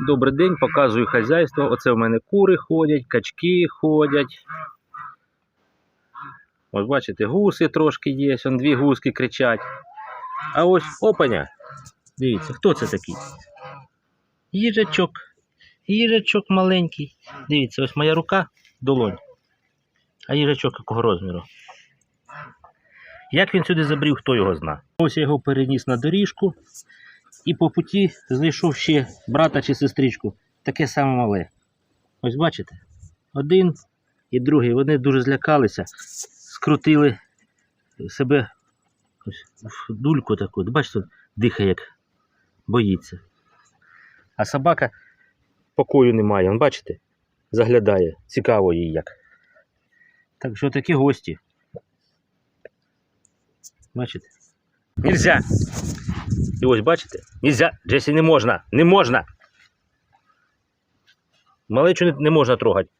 Добрий день, показую хазяйство. Оце в мене кури ходять, качки ходять. Ось бачите, гуси трошки є, он дві гуски кричать. А ось опаня. Дивіться, хто це такий? Їжачок. Їжачок маленький. Дивіться, ось моя рука долонь. А їжачок якого розміру? Як він сюди забрів, хто його зна. Ось я його переніс на доріжку і по путі знайшов ще брата чи сестричку, таке саме мале. Ось бачите? Один і другий. Вони дуже злякалися, скрутили себе в дульку таку. Бачите, дихає, як боїться. А собака покою немає, бачите? Заглядає, цікаво їй як. Так що такі гості. Бачите? Нельзя! І ось бачите? Нельзя! Джесі не можна! Не можна! Малечу не, можна трогати.